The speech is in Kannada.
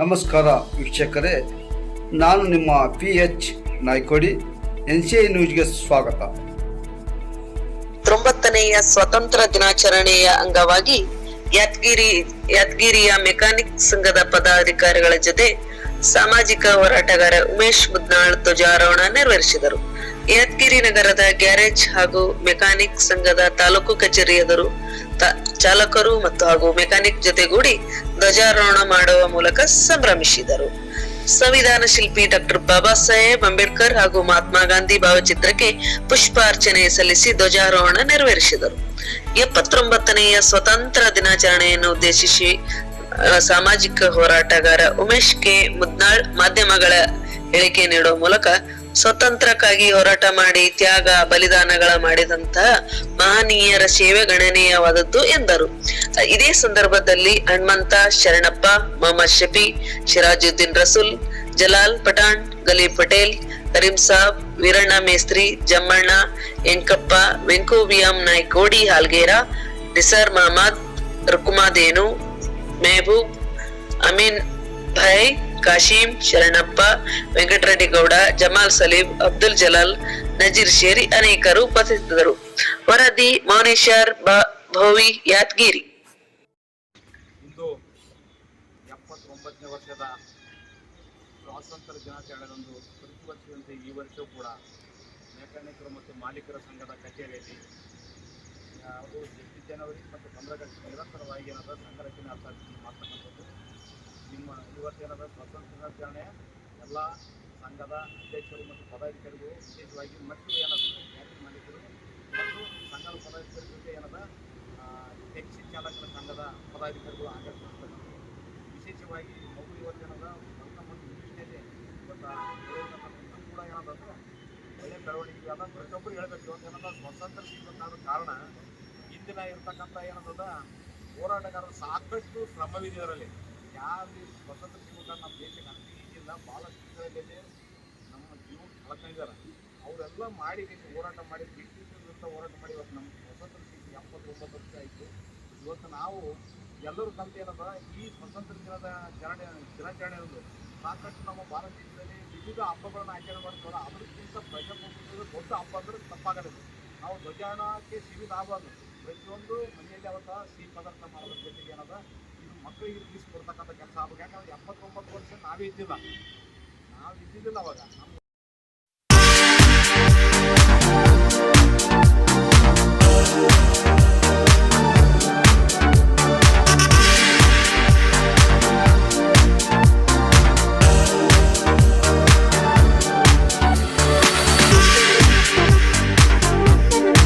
ನಮಸ್ಕಾರ ವೀಕ್ಷಕರೇ, ನಾನು ನಿಮ್ಮ P H Naikodi, N C I ನ್ಯೂಸ್ಗೆ ಸ್ವಾಗತ. ತೊಂಬತ್ತನೆಯ ಸ್ವತಂತ್ರ ದಿನಾಚರಣೆಯ ಅಂಗವಾಗಿ ಯಾದಗಿರಿ, ಯಾದಗಿರಿಯ ಮೆಕ್ಯಾನಿಕ್ ಸಂಘದ ಪದಾಧಿಕಾರಿಗಳ ಜೊತೆ ಸಾಮಾಜಿಕ ಹೋರಾಟಗಾರ ಉಮೇಶ್ ಮುದ್ನಾಳ್ ಧ್ವಜಾರೋಹಣ ನೆರವೇರಿಸಿದರು. ಯಾದಗಿರಿ ನಗರದ ಗ್ಯಾರೇಜ್ ಹಾಗೂ ಮೆಕ್ಯಾನಿಕ್ ಸಂಘದ ತಾಲೂಕು ಕಚೇರಿ ಎದುರು ಚಾಲಕರು ಮತ್ತು ಹಾಗೂ ಮೆಕ್ಯಾನಿಕ್ ಜೊತೆಗೂಡಿ ಧ್ವಜಾರೋಹಣ ಮಾಡುವ ಮೂಲಕ ಸಂಭ್ರಮಿಸಿದರು. ಸಂವಿಧಾನ ಶಿಲ್ಪಿ ಡಾಕ್ಟರ್ ಬಾಬಾ ಸಾಹೇಬ್ ಅಂಬೇಡ್ಕರ್ ಹಾಗೂ ಮಹಾತ್ಮ ಗಾಂಧಿ ಭಾವಚಿತ್ರಕ್ಕೆ ಪುಷ್ಪಾರ್ಚನೆ ಸಲ್ಲಿಸಿ ಧ್ವಜಾರೋಹಣ ನೆರವೇರಿಸಿದರು. ಎಪ್ಪತ್ತೊಂಬತ್ತನೆಯ ಸ್ವತಂತ್ರ ದಿನಾಚರಣೆಯನ್ನು ಉದ್ದೇಶಿಸಿ ಸಾಮಾಜಿಕ ಹೋರಾಟಗಾರ ಉಮೇಶ್ ಕೆ. ಮುದ್ನಾಳ್ ಮಾಧ್ಯಮಗಳ ಹೇಳಿಕೆ ನೀಡುವ ಮೂಲಕ ಸ್ವತಂತ್ರಕ್ಕಾಗಿ ಹೋರಾಟ ಮಾಡಿ, ತ್ಯಾಗ, ಬಲಿದಾನಗಳ ಮಾಡಿದಂತಹ ಮಹನೀಯರ ಸೇವೆ ಗಣನೀಯವಾದದ್ದು ಎಂದರು. ಇದೇ ಸಂದರ್ಭದಲ್ಲಿ ಹನುಮಂತ ಶರಣಪ್ಪ, ಮೊಹಮ್ಮದ್ ಶಫಿ, ಸಿರಾಜುದ್ದೀನ್ ರಸೂಲ್, ಜಲಾಲ್ ಪಠಾಣ್, ಗಲೀಬ್ ಪಟೇಲ್, ಕರೀಂ ಸಾಬ್, ವೀರಣ್ಣ ಮೇಸ್ತ್ರಿ, ಜಮ್ಮಣ್ಣ ಎಂಕಪ್ಪ ವೆಂಕುವಿಯಂ ನಾಯ್ಕೋಡಿ, ಹಾಲ್ಗೇರ, ನಿಸಾರ್ ಮಹಮ್ಮದ್ ರುಕುಮಾದೇನು ಮೆಹಬೂಬ್, ಅಮೀನ್ ಭಾಯ್ ಕಾಶೀಂ, ಶರಣಪ್ಪ, ವೆಂಕಟರೆಡ್ಡಿಗೌಡ, ಜಮಾಲ್ ಸಲೀಂ, ಅಬ್ದುಲ್ ಜಲಾಲ್, ನಜೀರ್ ಶೇರಿ ಅನೇಕರು ಉಪಸ್ಥಿತರು ವರದಿ, ಮೌನೇಶ್ವರ್ ಭೋವಿ, ಯಾದಗಿರಿ. ಇಂದು ಎಪ್ಪತ್ತೊಂಬತ್ತನೇ ವರ್ಷದ ಸ್ವಾತಂತ್ರ್ಯ ದಿನಾಚರಣೆದಂದು ಪ್ರತಿ ವರ್ಷದಂತೆ ಈ ವರ್ಷವೂ ಕೂಡ ಮೆಕ್ಯಾನಿಕರು ಮತ್ತು ಮಾಲೀಕರ ಸಂಘದ ಕಚೇರಿಯಲ್ಲಿ ಅವರು ಜನವರಿ ಮತ್ತು ಪಂದ್ರಗಷ್ಟು ನಿರಂತರವಾಗಿ ಏನಾದರೂ ಸಂಘ ರಚನೆ ಆಚರಿಸಿ ಮಾಡ್ತಕ್ಕಂಥದ್ದು ನಿಮ್ಮ ಇವತ್ತೇನದ ಸ್ವಾತಂತ್ರ್ಯ ದಿನಾಚರಣೆ ಎಲ್ಲ ಸಂಘದ ಅಧ್ಯಕ್ಷರು ಮತ್ತು ಪದಾಧಿಕಾರಿಗಳು ವಿಶೇಷವಾಗಿ ಮತ್ತು ಏನದ ಫ್ಯಾಕ್ಟರಿ ಮಾಲೀಕರು ಮತ್ತು ಸಂಘದ ಪದಾಧಿಕಾರಿ ಜೊತೆ ಏನದ ಟ್ಯಾಕ್ಸಿ ಚಾಲಕರ ಸಂಘದ ಪದಾಧಿಕಾರಿಗಳು ಆಗಮಿಸಿರ್ತಕ್ಕಂಥದ್ದು. ವಿಶೇಷವಾಗಿ ಮಗು ಇವತ್ತೇನದ ವೆಲ್ಕಮ್ ಮತ್ತು ಇಂಗ್ಲೀಷ್ನಲ್ಲಿ ಇವತ್ತು ಕೂಡ ಏನದಂದ್ರೆ, ಒಳ್ಳೆ ಬೆಳವಣಿಗೆ. ಅದ ಪ್ರತಿಯೊಬ್ಬರು ಹೇಳ್ಬೇಕು ಇವತ್ತೇನದ ಸ್ವತಂತ್ರ ಸಿಗಬೇಕಾದ ಕಾರಣ ಇಂದಿನ ಇರ್ತಕ್ಕಂಥ ಏನದ ಹೋರಾಟಗಾರರು ಸಾಕಷ್ಟು ಶ್ರಮವಿದೆ ಇದರಲ್ಲಿ. ಯಾವ ಸ್ವತಂತ್ರ ಸಿಗಬೇಕಾದ್ರೆ ನಮ್ಮ ದೇಶಕ್ಕೆ ಅತಿ ಈಜಿಲ್ಲ ಭಾಳಷ್ಟು ಇದರಲ್ಲಿ ನಮ್ಮ ಜೀವ ಕಳ್ಕೊಂಡಿದ್ದಾರೆ. ಅವರೆಲ್ಲ ಮಾಡಿ ಹೋರಾಟ ಮಾಡಿ ಬ್ರಿಟಿಷ್ ವಿರುದ್ಧ ಹೋರಾಟ ಮಾಡಿ ಇವತ್ತು ನಮ್ಮ ಸ್ವತಂತ್ರ ಸಿಕ್ಕಿ ಎಪ್ಪತ್ತೊಂಬತ್ತು ವರ್ಷ ಆಯಿತು. ಇವತ್ತು ನಾವು ಎಲ್ಲರೂ ಕಲಿತು ಏನದ ಈ ಸ್ವತಂತ್ರ ದಿನದ ಚರಣೆ ದಿನಾಚರಣೆ ಒಂದು ಸಾಕಷ್ಟು ನಮ್ಮ ಭಾರತ ದೇಶದಲ್ಲಿ ವಿವಿಧ ಹಬ್ಬಗಳನ್ನು ಆಚರಣೆ ಮಾಡ್ತಾರೆ. ಅದಕ್ಕಿಂತ ಪ್ರಜಾಪ್ರಭುತ್ವದ ದೊಡ್ಡ ಹಬ್ಬ ಅಂದ್ರೆ ತಪ್ಪಾಗಲಿದೆ ನಾವು ಧ್ವಜಾರೋಹಣಕ್ಕೆ ಸೀಮಿತ ಆಗಬಾರ್ದು. ಪ್ರತಿಯೊಂದು ಮನೆಯಲ್ಲಿ ಅವತ್ತ ಸಿಹಿ ಪದಾರ್ಥ ಮಾಡೋದ್ರ ಜೊತೆಗೆ ಏನದ ಮಕ್ಕಳಿಗೆ ತಿಳಿಸ್ಕೊಡ್ತಕ್ಕಂಥ ಕೆಲಸ ಆಗ್ಬೇಕು. ಯಾಕಂದ್ರೆ ಎಪ್ಪತ್ತೊಂಬತ್ತು ವರ್ಷ ನಾವೇ ಇದ್ದಿಲ್ಲ. ನಾವು ಇದ್ದಿದ್ದಿಲ್ಲ ಅವಾಗ. ನಮ್ಮ